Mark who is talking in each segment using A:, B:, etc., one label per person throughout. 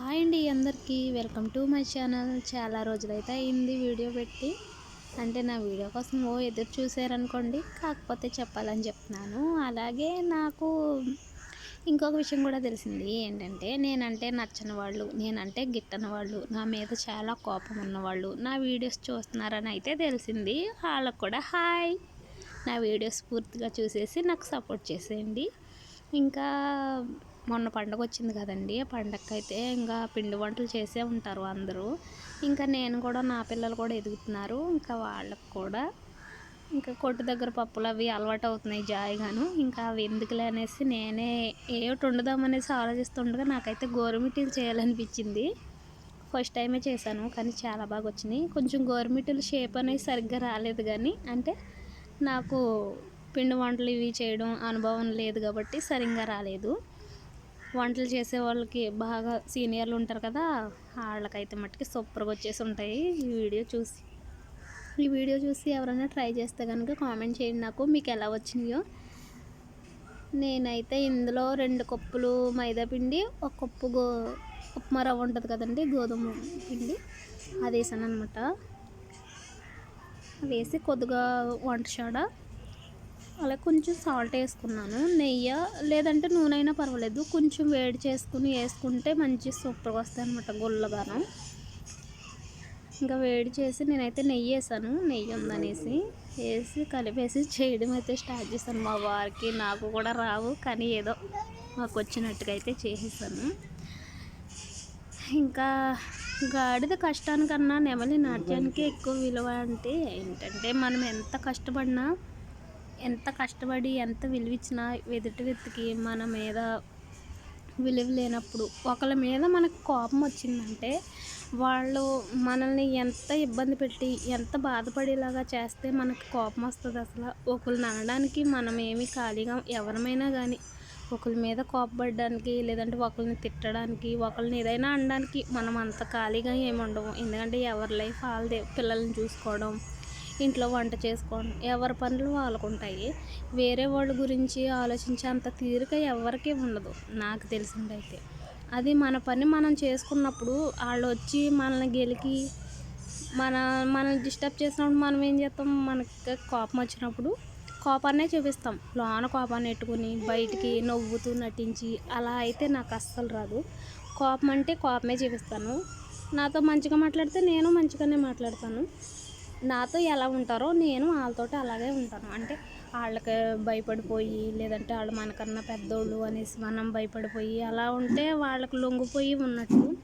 A: Hi అండి అందరికీ. Welcome to my channel. చాలా రోజులైతే అయింది వీడియో పెట్టి. అంటే నా వీడియో కోసం ఓ ఎదురు చూసారనుకోండి కాకపోతే చెప్పాలని చెప్తున్నాను. అలాగే నాకు ఇంకొక విషయం కూడా తెలిసింది. ఏంటంటే నేనంటే నచ్చని వాళ్ళు నేనంటే గిట్టని వాళ్ళు నా మీద చాలా కోపం ఉన్నవాళ్ళు నా వీడియోస్ చూస్తున్నారని అయితే తెలిసింది. వాళ్ళకు కూడా హాయ్. నా వీడియోస్ పూర్తిగా చూసేసి నాకు సపోర్ట్ చేసేయండి. ఇంకా మొన్న పండగ వచ్చింది కదండి ఆ పండగకి అయితే ఇంకా పిండి వంటలు చేసే ఉంటారు అందరూ. ఇంకా నేను కూడా నా పిల్లలు కూడా ఎదుగుతున్నారు. ఇంకా వాళ్ళకు కూడా ఇంకా కొట్టు దగ్గర పప్పులు అవి అలవాటు అవుతున్నాయి జాయిగాను. ఇంకా అవి ఎందుకులే అనేసి నేనే ఏమిటి వండుదామనేసి ఆలోచిస్తుండగా నాకైతే గోరుమిటీలు చేయాలనిపించింది. ఫస్ట్ టైమే చేశాను కానీ చాలా బాగా వచ్చినాయి కొంచెం గోరుమిటీలు షేప్ అనేది సరిగ్గా రాలేదు కానీ అంటే నాకు పిండి వంటలు ఇవి చేయడం అనుభవం లేదు కాబట్టి సరిగ్గా రాలేదు. వంటలు చేసే వాళ్ళకి బాగా సీనియర్లు ఉంటారు కదా వాళ్ళకైతే మట్టుకి సూపర్గా వచ్చేసి ఉంటాయి ఈ వీడియో చూసి. ఈ వీడియో చూసి ఎవరైనా ట్రై చేస్తే కనుక కామెంట్ చేయండి నాకు మీకు ఎలా వచ్చినాయో. నేనైతే ఇందులో రెండు కప్పులు మైదా పిండి ఒక కప్పు గో ఉప్మా రవ్వ ఉంటుంది కదండి గోధుమ పిండి అది వేసాను అనమాట వేసి కొద్దిగా వంట సోడా అలా కొంచెం సాల్ట్ వేసుకున్నాను. నెయ్యి లేదంటే నూనె అయినా పర్వాలేదు. కొంచెం వేడి చేసుకుని వేసుకుంటే మంచి సూపర్గా వస్తాయి అనమాట గుల్లగాను. ఇంకా వేడి చేసి నేనైతే నెయ్యి వేసాను. నెయ్యి ఉందనేసి వేసి కలిపేసి చేయడం అయితే స్టార్ట్ చేశాను. మా వారికి నాకు కూడా రావు కానీ ఏదో మాకు వచ్చినట్టుగా అయితే చేసేసాను. ఇంకా గాడిద కష్టానికన్నా నెమలి నాట్యానికి ఎక్కువ విలువ అంటే ఏంటంటే మనం ఎంత కష్టపడినా ఎంత కష్టపడి ఎంత విలువిచ్చినా ఎదుటి వ్యక్తికి మన మీద విలువ లేనప్పుడు ఒకళ్ళ మీద మనకు కోపం వచ్చిందంటే వాళ్ళు మనల్ని ఎంత ఇబ్బంది పెట్టి ఎంత బాధపడేలాగా చేస్తే మనకు కోపం వస్తుంది అసలు. ఒకరిని అనడానికి మనం ఏమి ఖాళీగా ఎవరమైనా కానీ ఒకరి మీద కోపపడడానికి లేదంటే ఒకరిని తిట్టడానికి ఒకరిని ఏదైనా అనడానికి మనం అంత ఖాళీగా ఏమి ఉండము. ఎందుకంటే ఎవరి లైఫ్ వాళ్ళదే పిల్లల్ని చూసుకోవడం ఇంట్లో వంట చేసుకోవడం ఎవరి పనులు వాళ్ళకు ఉంటాయి వేరే వాళ్ళ గురించి ఆలోచించే అంత తీరిక ఎవరికీ ఉండదు. నాకు తెలిసిందైతే. అది మన పని మనం చేసుకున్నప్పుడు వాళ్ళు వచ్చి మనల్ని గెలికి మన మనం డిస్టర్బ్ చేసినప్పుడు మనం ఏం చేస్తాం? మనకి కోపం వచ్చినప్పుడు కోపాన్నే చూపిస్తాం. లోన కోపాన్ని పెట్టుకుని బయటికి నవ్వుతూ నటించి అలా అయితే నాకు అస్సలు రాదు. కోపం అంటే కోపమే చూపిస్తాను. నాతో మంచిగా మాట్లాడితే నేను మంచిగానే మాట్లాడతాను. నాతో ఎలా ఉంటారో నేను వాళ్ళతోటి అలాగే ఉంటాను. అంటే వాళ్ళకి భయపడిపోయి లేదంటే వాళ్ళు మనకన్నా పెద్దోళ్ళు అనేసి మనం భయపడిపోయి అలా ఉంటే వాళ్ళకి లొంగిపోయి ఉన్నట్టు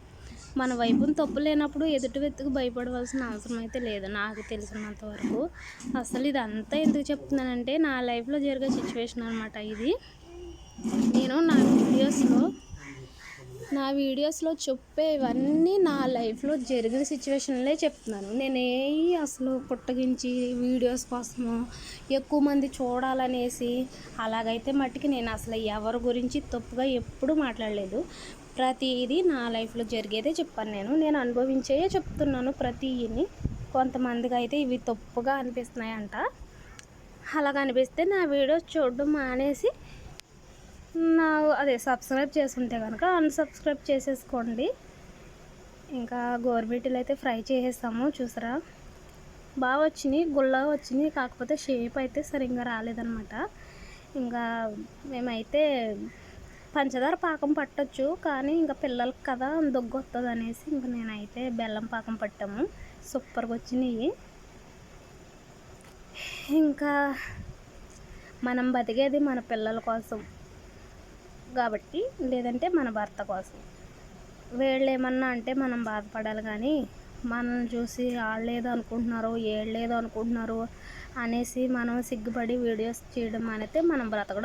A: మన వైపున తప్పు లేనప్పుడు ఎదుటి వ్యక్తికి భయపడవలసిన అవసరం అయితే లేదు నాకు తెలిసినంత వరకు. అసలు ఇదంతా ఎందుకు చెప్తున్నానంటే నా లైఫ్లో జరిగే సిచ్యువేషన్ అనమాట ఇది. నేను నా వీడియోస్లో నా వీడియోస్లో చెప్పేవన్నీ నా లైఫ్లో జరిగిన సిచ్యువేషన్లే చెప్తున్నాను. నేనే అసలు పుట్టగించి వీడియోస్ కోసము ఎక్కువ మంది చూడాలనేసి అలాగైతే మట్టికి నేను అసలు ఎవరి గురించి తప్పుగా ఎప్పుడూ మాట్లాడలేదు. ప్రతిదీ నా లైఫ్లో జరిగేదే చెప్పాను నేను. నేను అనుభవించే చెప్తున్నాను ప్రతిని. కొంతమందికి అయితే ఇవి తప్పుగా అనిపిస్తున్నాయంట. అలాగ అనిపిస్తే నా వీడియోస్ చూడడం మానేసి నా అదే సబ్స్క్రైబ్ చేసుంటే కనుక అన్సబ్స్క్రైబ్ చేసేసుకోండి. ఇంకా గోరుబీటీలు అయితే ఫ్రై చేసేస్తాము చూసారా? బాగా వచ్చినాయి గుల్లగా వచ్చినాయి కాకపోతే షేప్ అయితే సరిగ్గా రాలేదనమాట ఇంకా మేమైతే పంచదార పాకం పట్టొచ్చు కానీ ఇంకా పిల్లలకి కదా దొగ్గు వస్తుంది అనేసి ఇంకా నేనైతే బెల్లం పాకం పట్టాము. సూపర్గా వచ్చినాయి. ఇంకా మనం బతికేది మన పిల్లల కోసం. కాబట్టి లేదంటే మన భర్త కోసం. వీళ్ళు ఏమన్నా అంటే మనం బాధపడాలి కానీ మనల్ని చూసి వాళ్ళు అనుకుంటున్నారు ఏడలేదు అనుకుంటున్నారు అనేసి మనం సిగ్గుపడి వీడియోస్ చేయడం అనేది మనం బ్రతకడం